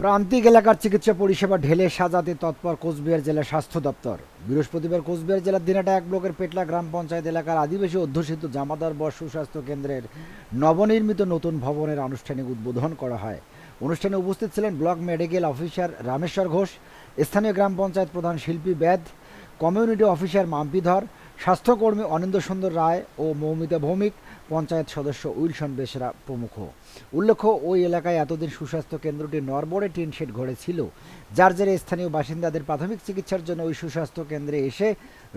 প্রান্তিক এলাকার চিকিৎসা পরিষেবা ঢেলে সাজাতে তৎপর কোচবিহার জেলা স্বাস্থ্য দপ্তর। বৃহস্পতিবার কোচবিহার জেলার দিনাটা এক ব্লকের পেটলা গ্রাম পঞ্চায়েত এলাকার আদিবাসী অধ্যুষিত জামাদার বর সুস্বাস্থ্য কেন্দ্রের নবনির্মিত নতুন ভবনের আনুষ্ঠানিক উদ্বোধন করা হয়। অনুষ্ঠানে উপস্থিত ছিলেন block medical officer Rameshwar Ghosh, স্থানীয় গ্রাম পঞ্চায়েত প্রধান শিল্পী বেদ, কমিউনিটি অফিসার মাম্পিধর স্বাস্থ্যকর্মী অনিন্দ সুন্দর রায় ও মৌমিতা ভৌমিক, পঞ্চায়েত সদস্য উইলসন বেসরা প্রমুখ। উল্লেখ্য, ওই এলাকায় এতদিন সুস্বাস্থ্য কেন্দ্রটি নরবরে টিন শেড ঘরে ছিল, যার জেরে স্থানীয় বাসিন্দাদের প্রাথমিক চিকিৎসার জন্য ওই সুস্বাস্থ্য কেন্দ্রে এসে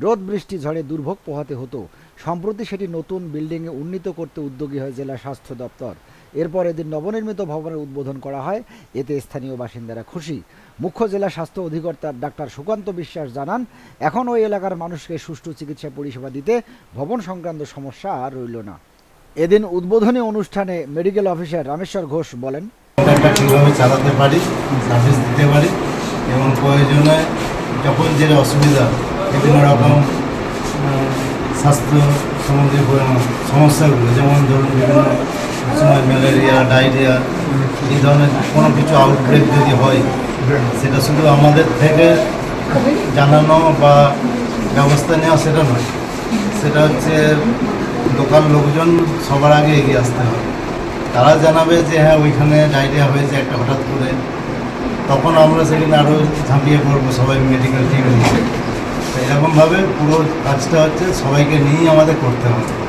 রোদ বৃষ্টি ঝড়ে দুর্ভোগ পোহাতে হতো। সম্প্রতি সেটি নতুন বিল্ডিংয়ে উন্নীত করতে উদ্যোগী হয় জেলা স্বাস্থ্য দপ্তর। এরপর এদিন নবনির্মিত ভবনের উদ্বোধন করা হয়। এতে স্থানীয় বাসিন্দারা খুশি। মুখ্য জেলা স্বাস্থ্য অধিকর্তা ডাক্তার সুকান্ত বিশ্বাস জানান এখন ওই এলাকার মানুষকে সুষ্ঠু চিকিৎসা পরিষেবা দিতে ভবন সংক্রান্ত সমস্যা আর রইল না। এদিন উদ্বোধনী অনুষ্ঠানে মেডিকেল অফিসার রামেশ্বর ঘোষ বলেন চালাতে পারি সার্ভিস দিতে পারি, এবং প্রয়োজনে যখন যে অসুবিধা, বিভিন্ন রকম স্বাস্থ্য সম্বন্ধে সমস্যাগুলো, যেমন ধরুন বিভিন্ন সময় ম্যালেরিয়া, ডায়রিয়া, এই ধরনের কোনো কিছু আউটব্রেক যদি হয়, সেটা শুধু আমাদের থেকে জানানো বা ব্যবস্থা নেওয়া সেটা নয়। সেটা হচ্ছে লোকাল লোকজন সবার আগে এগিয়ে আসতে হবে। তারা জানাবে যে হ্যাঁ ওইখানে ডায়রিয়া হয়েছে একটা হঠাৎ করে। তখন আমরা সেখানে আরও ঝাঁপিয়ে পড়ব সবাই মেডিকেল টিম এরকমভাবে পুরো কাজটা হচ্ছে সবাইকে নিয়েই আমাদের করতে হবে।